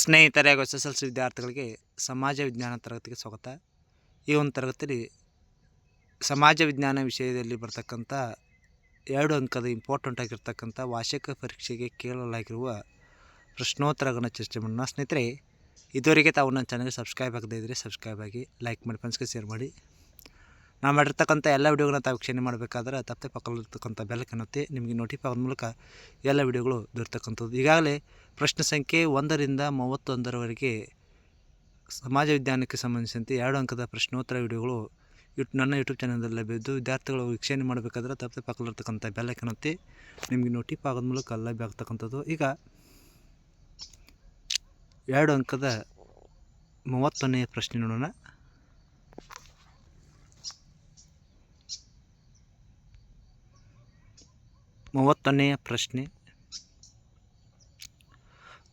ಸ್ನೇಹಿತರೆ ಹಾಗೂ S S L C ವಿದ್ಯಾರ್ಥಿಗಳಿಗೆ ಸಮಾಜ ವಿಜ್ಞಾನ ತರಗತಿಗೆ ಸ್ವಾಗತ. ಈ ಒಂದು ತರಗತಿಯಲ್ಲಿ ಸಮಾಜ ವಿಜ್ಞಾನ ವಿಷಯದಲ್ಲಿ ಬರ್ತಕ್ಕಂಥ ಎರಡು ಅಂಕದ ಇಂಪಾರ್ಟೆಂಟ್ ಆಗಿರ್ತಕ್ಕಂಥ ವಾರ್ಷಿಕ ಪರೀಕ್ಷೆಗೆ ಕೇಳಲಾಗಿರುವ ಪ್ರಶ್ನೋತ್ತರಗಳನ್ನ ಚರ್ಚೆ ಮಾಡೋಣ. ಸ್ನೇಹಿತರೆ, ಇದುವರೆಗೆ ತಾವು ನನ್ನ ಚಾನಲ್ಗೆ ಸಬ್ಸ್ಕ್ರೈಬ್ ಆಗದೇ ಇದ್ದರೆ ಸಬ್ಸ್ಕ್ರೈಬ್ ಆಗಿ ಲೈಕ್ ಮಾಡಿ ಫ್ರೆಂಡ್ಸ್ಗೆ ಶೇರ್ ಮಾಡಿ. ನಾವು ಮಾಡಿರ್ತಕ್ಕಂಥ ಎಲ್ಲ ವೀಡಿಯೋಗಳನ್ನ ತಾವು ವೀಕ್ಷಣೆ ಮಾಡಬೇಕಾದ್ರೆ ತಪ್ಪದೆ ಪಕ್ಕದಲ್ಲಿರ್ತಕ್ಕಂಥ ಬೆಲ್ ಕನ್ನುತ್ತೆ ನಿಮಗೆ ನೋಟಿಫೈ ಆಗೋದ ಮೂಲಕ ಎಲ್ಲ ವಿಡಿಯೋಗಳು ದೊರೆತಕ್ಕಂಥದ್ದು. ಈಗಾಗಲೇ ಪ್ರಶ್ನೆ ಸಂಖ್ಯೆ ಒಂದರಿಂದ ಮೂವತ್ತೊಂದರವರೆಗೆ ಸಮಾಜ ವಿಜ್ಞಾನಕ್ಕೆ ಸಂಬಂಧಿಸಿದಂತೆ ಎರಡು ಅಂಕದ ಪ್ರಶ್ನೋತ್ತರ ವಿಡಿಯೋಗಳು ಯೂಟ್, ನನ್ನ ಯೂಟ್ಯೂಬ್ ಚಾನಲ್ದಲ್ಲಿ ಲಭ್ಯವಿದ್ದು, ವಿದ್ಯಾರ್ಥಿಗಳು ವೀಕ್ಷಣೆ ಮಾಡಬೇಕಾದ್ರೆ ತಪ್ಪದೆ ಪಕ್ಕದಲ್ಲಿರ್ತಕ್ಕಂಥ ಬೆಲ್ ಕನ್ನುತ್ತೆ ನಿಮಗೆ ನೋಟಿಫೈ ಆಗೋದ ಮೂಲಕ ಲಭ್ಯ ಆಗ್ತಕ್ಕಂಥದ್ದು. ಈಗ ಎರಡು ಅಂಕದ ಮೂವತ್ತೊಂದನೆಯ ಪ್ರಶ್ನೆ ನೋಡೋಣ. ಮೂವತ್ತೊಂದನೆಯ ಪ್ರಶ್ನೆ.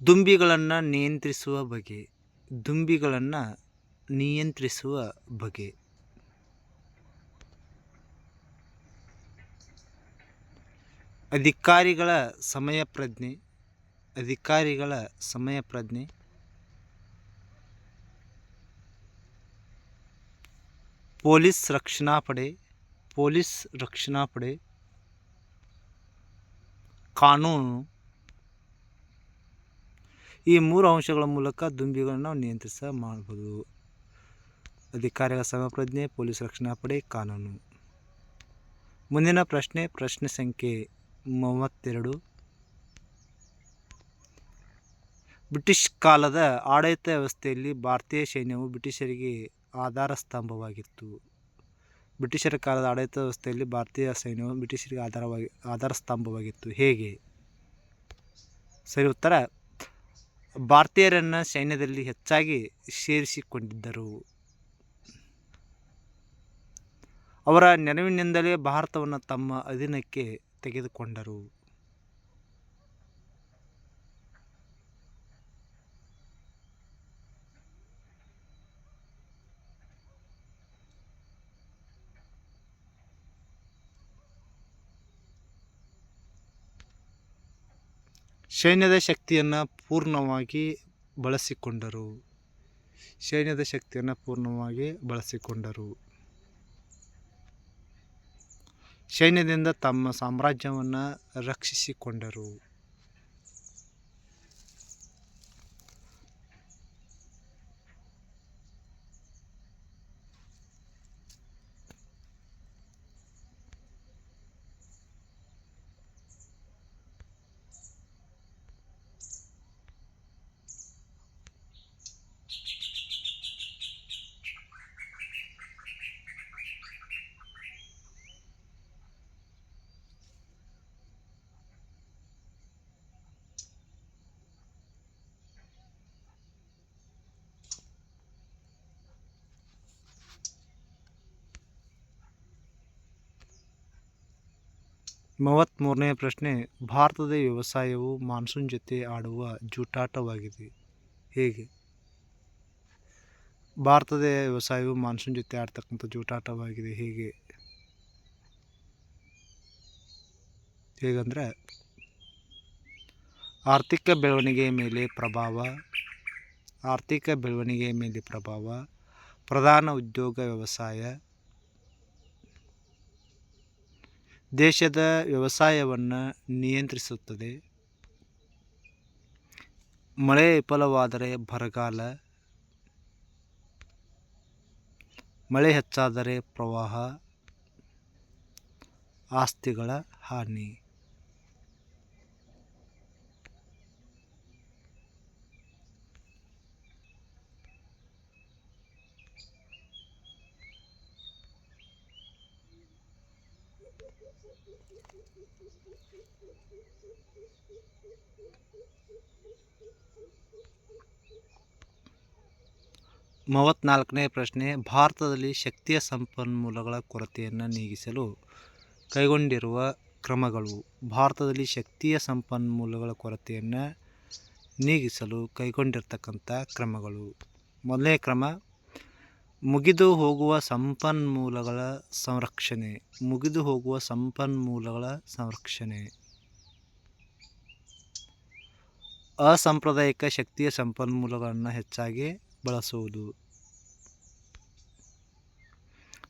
ದುಂಬಿಗಳನ್ನು ನಿಯಂತ್ರಿಸುವ ಬಗೆ. ದುಂಬಿಗಳನ್ನು ನಿಯಂತ್ರಿಸುವ ಬಗೆ. ಅಧಿಕಾರಿಗಳ ಸಮಯ ಪ್ರಜ್ಞೆ ಅಧಿಕಾರಿಗಳ ಸಮಯ ಪ್ರಜ್ಞೆ ಪೊಲೀಸ್ ರಕ್ಷಣಾ ಪಡೆ ಪೊಲೀಸ್ ರಕ್ಷಣಾ ಪಡೆ ಕಾನೂನು. ಈ ಮೂರು ಅಂಶಗಳ ಮೂಲಕ ದುಂಬಿಗಳನ್ನು ನಾವು ನಿಯಂತ್ರಿಸ ಮಾಡ್ಬೋದು. ಅಧಿಕಾರಿಗಳ ಸಮಪ್ರಜ್ಞೆ, ಪೊಲೀಸ್ ರಕ್ಷಣಾ ಪಡೆ, ಕಾನೂನು. ಮುಂದಿನ ಪ್ರಶ್ನೆ ಪ್ರಶ್ನೆ ಸಂಖ್ಯೆ ಮೂವತ್ತೆರಡು. ಬ್ರಿಟಿಷ್ ಕಾಲದ ಆಡಳಿತ ವ್ಯವಸ್ಥೆಯಲ್ಲಿ ಭಾರತೀಯ ಸೈನ್ಯವು ಬ್ರಿಟಿಷರಿಗೆ ಆಧಾರ ಸ್ತಂಭವಾಗಿತ್ತು. ಬ್ರಿಟಿಷರ ಕಾಲದ ಆಡಳಿತ ವ್ಯವಸ್ಥೆಯಲ್ಲಿ ಭಾರತೀಯ ಸೈನ್ಯವು ಬ್ರಿಟಿಷರಿಗೆ ಆಧಾರವಾಗಿ ಆಧಾರ ಸ್ತಂಭವಾಗಿತ್ತು ಹೇಗೆ? ಸರಿ, ಉತ್ತರ. ಭಾರತೀಯರನ್ನು ಸೈನ್ಯದಲ್ಲಿ ಹೆಚ್ಚಾಗಿ ಸೇರಿಸಿಕೊಂಡಿದ್ದರು. ಅವರ ನೆರವಿನಿಂದಲೇ ಭಾರತವನ್ನು ತಮ್ಮ ಅಧೀನಕ್ಕೆ ತೆಗೆದುಕೊಂಡರು. ಸೈನ್ಯದ ಶಕ್ತಿಯನ್ನು ಪೂರ್ಣವಾಗಿ ಬಳಸಿಕೊಂಡರು. ಸೈನ್ಯದ ಶಕ್ತಿಯನ್ನು ಪೂರ್ಣವಾಗಿ ಬಳಸಿಕೊಂಡರು. ಸೈನ್ಯದಿಂದ ತಮ್ಮ ಸಾಮ್ರಾಜ್ಯವನ್ನು ರಕ್ಷಿಸಿಕೊಂಡರು. ಮೂವತ್ತ್ಮೂರನೇ ಪ್ರಶ್ನೆ, ಭಾರತದ ವ್ಯವಸಾಯವು ಮಾನ್ಸೂನ್ ಜೊತೆ ಆಡುವ ಜೂಟಾಟವಾಗಿದೆ. ಹೇಗೆ? ಭಾರತದ ವ್ಯವಸಾಯವು ಮಾನ್ಸೂನ್ ಜೊತೆ ಆಡ್ತಕ್ಕಂಥ ಜೂಟಾಟವಾಗಿದೆ. ಹೇಗೆ? ಹೇಗಂದರೆ, ಆರ್ಥಿಕ ಬೆಳವಣಿಗೆಯ ಮೇಲೆ ಪ್ರಭಾವ, ಆರ್ಥಿಕ ಬೆಳವಣಿಗೆಯ ಮೇಲೆ ಪ್ರಭಾವ, ಪ್ರಧಾನ ಉದ್ಯೋಗ ವ್ಯವಸಾಯ ದೇಶದ ವ್ಯವಸಾಯವನ್ನು ನಿಯಂತ್ರಿಸುತ್ತದೆ. ಮಳೆ ವಿಫಲವಾದರೆ ಬರಗಾಲ ಮಳೆ ಹೆಚ್ಚಾದರೆ ಪ್ರವಾಹ ಆಸ್ತಿಗಳ ಹಾನಿ. ಮೂವತ್ತ್ನಾಲ್ಕನೇ ಪ್ರಶ್ನೆ, ಭಾರತದಲ್ಲಿ ಶಕ್ತಿಯ ಸಂಪನ್ಮೂಲಗಳ ಕೊರತೆಯನ್ನು ನೀಗಿಸಲು ಕೈಗೊಂಡಿರುವ ಕ್ರಮಗಳು. ಭಾರತದಲ್ಲಿ ಶಕ್ತಿಯ ಸಂಪನ್ಮೂಲಗಳ ಕೊರತೆಯನ್ನು ನೀಗಿಸಲು ಕೈಗೊಂಡಿರ್ತಕ್ಕಂಥ ಕ್ರಮಗಳು. ಮೊದಲನೇ ಕ್ರಮ ಮುಗಿದು ಹೋಗುವ ಸಂಪನ್ಮೂಲಗಳ ಸಂರಕ್ಷಣೆ. ಮುಗಿದು ಹೋಗುವ ಸಂಪನ್ಮೂಲಗಳ ಸಂರಕ್ಷಣೆ. ಅಸಾಂಪ್ರದಾಯಿಕ ಶಕ್ತಿಯ ಸಂಪನ್ಮೂಲಗಳನ್ನು ಹೆಚ್ಚಾಗಿ ಬಳಸುವುದು.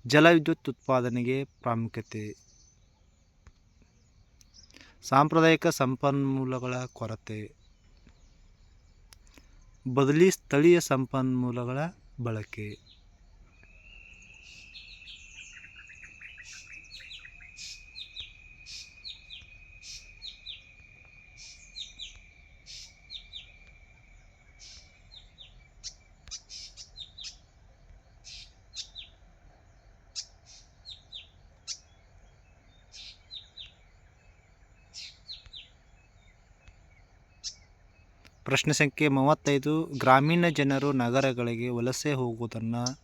ಜಲವಿದ್ಯುತ್ ಉತ್ಪಾದನೆಗೆ ಪ್ರಾಮುಖ್ಯತೆ. ಸಾಂಪ್ರದಾಯಿಕ ಸಂಪನ್ಮೂಲಗಳ ಕೊರತೆ. ಬದಲಿ ಸ್ಥಳೀಯ ಸಂಪನ್ಮೂಲಗಳ ಬಳಕೆ. ಪ್ರಶ್ನೆ ಸಂಖ್ಯೆ ಮೂವತ್ತೈದು. ಗ್ರಾಮೀಣ ಜನರು ನಗರಗಳಿಗೆ ವಲಸೆ ಹೋಗುವುದನ್ನು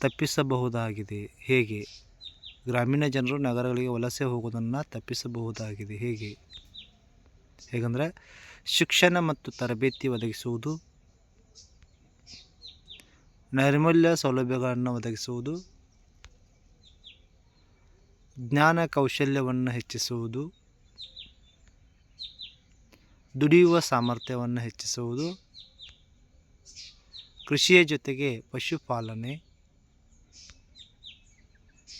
ತಪ್ಪಿಸಬಹುದಾಗಿದೆ. ಹೇಗೆ? ಗ್ರಾಮೀಣ ಜನರು ನಗರಗಳಿಗೆ ವಲಸೆ ಹೋಗುವುದನ್ನು ತಪ್ಪಿಸಬಹುದಾಗಿದೆ. ಹೇಗೆ? ಹೇಗೆಂದರೆ, ಶಿಕ್ಷಣ ಮತ್ತು ತರಬೇತಿ ಒದಗಿಸುವುದು, ನೈರ್ಮಲ್ಯ ಸೌಲಭ್ಯಗಳನ್ನು ಒದಗಿಸುವುದು, ಜ್ಞಾನ ಕೌಶಲ್ಯವನ್ನು ಹೆಚ್ಚಿಸುವುದು ದುಡಿಯುವ ಸಾಮರ್ಥ್ಯವನ್ನು ಹೆಚ್ಚಿಸುವುದು ಕೃಷಿಯ ಜೊತೆಗೆ ಪಶುಪಾಲನೆ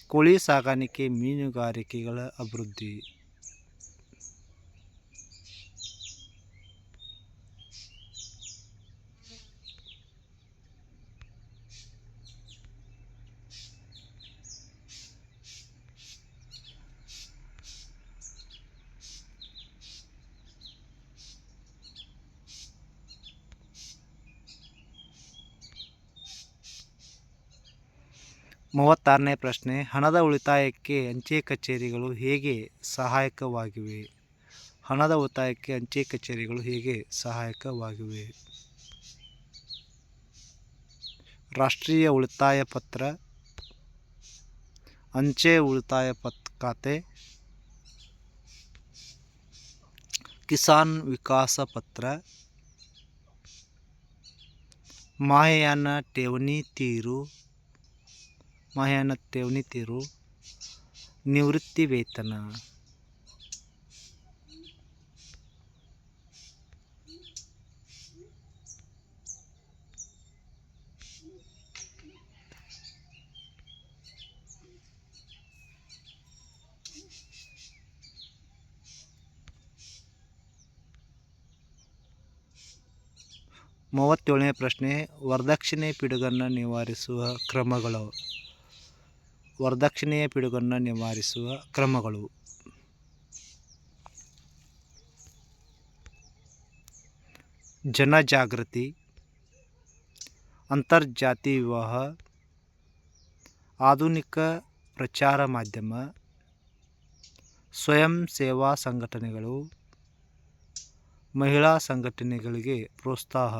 ಕೋಳಿ ಸಾಕಾಣಿಕೆ ಮೀನುಗಾರಿಕೆಗಳ ಅಭಿವೃದ್ಧಿ. ಮೂವತ್ತಾರನೇ ಪ್ರಶ್ನೆ, ಹಣದ ಉಳಿತಾಯಕ್ಕೆ ಅಂಚೆ ಕಚೇರಿಗಳು ಹೇಗೆ ಸಹಾಯಕವಾಗಿವೆ? ಹಣದ ಉಳಿತಾಯಕ್ಕೆ ಅಂಚೆ ಕಚೇರಿಗಳು ಹೇಗೆ ಸಹಾಯಕವಾಗಿವೆ? ರಾಷ್ಟ್ರೀಯ ಉಳಿತಾಯ ಪತ್ರ, ಅಂಚೆ ಉಳಿತಾಯ ಪತ್, ಖಾತೆ, ಕಿಸಾನ್ ವಿಕಾಸ ಪತ್ರ, ಮಾಯಯಾನ ಠೇವಣಿ ತೀರು ಮಾಯಯಾನ ಠೇವಣಿ ತೀರು ನಿವೃತ್ತಿ ವೇತನ. ಮೂವತ್ತೇಳನೇ ಪ್ರಶ್ನೆ ವರದಕ್ಷಿಣೆ ಪಿಡುಗನ್ನು ನಿವಾರಿಸುವ ಕ್ರಮಗಳು. ವರದಕ್ಷಿಣೆಯ ಪಿಡುಗನ್ನು ನಿವಾರಿಸುವ ಕ್ರಮಗಳು. ಜನಜಾಗೃತಿ ಅಂತರ್ಜಾತಿ ವಿವಾಹ, ಆಧುನಿಕ ಪ್ರಚಾರ ಮಾಧ್ಯಮ, ಸ್ವಯಂ ಸೇವಾ ಸಂಘಟನೆಗಳು, ಮಹಿಳಾ ಸಂಘಟನೆಗಳಿಗೆ ಪ್ರೋತ್ಸಾಹ.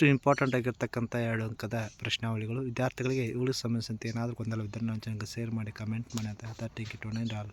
ಇಷ್ಟು ಇಂಪಾರ್ಟೆಂಟ್ ಆಗಿರ್ತಕ್ಕಂಥ ಎರಡು ಅಂಕದ ಪ್ರಶ್ನಾವಳಿಗಳು. ವಿದ್ಯಾರ್ಥಿಗಳಿಗೆ ಇವುಗಳಿಗೆ ಸಂಬಂಧಿಸಿದಂತೆ ಏನಾದರೂ ಗೊಂದಲವಿದ್ದರೆ ನನ್ನ ಚಾನಲ್ಗೆ ಶೇರ್ ಮಾಡಿ ಕಮೆಂಟ್ ಮಾಡಿ ಅಂತ ಹೇಳ್ತಾ ಟೇಕ್ ಇಟ್ ಒನ್ ಆಲ್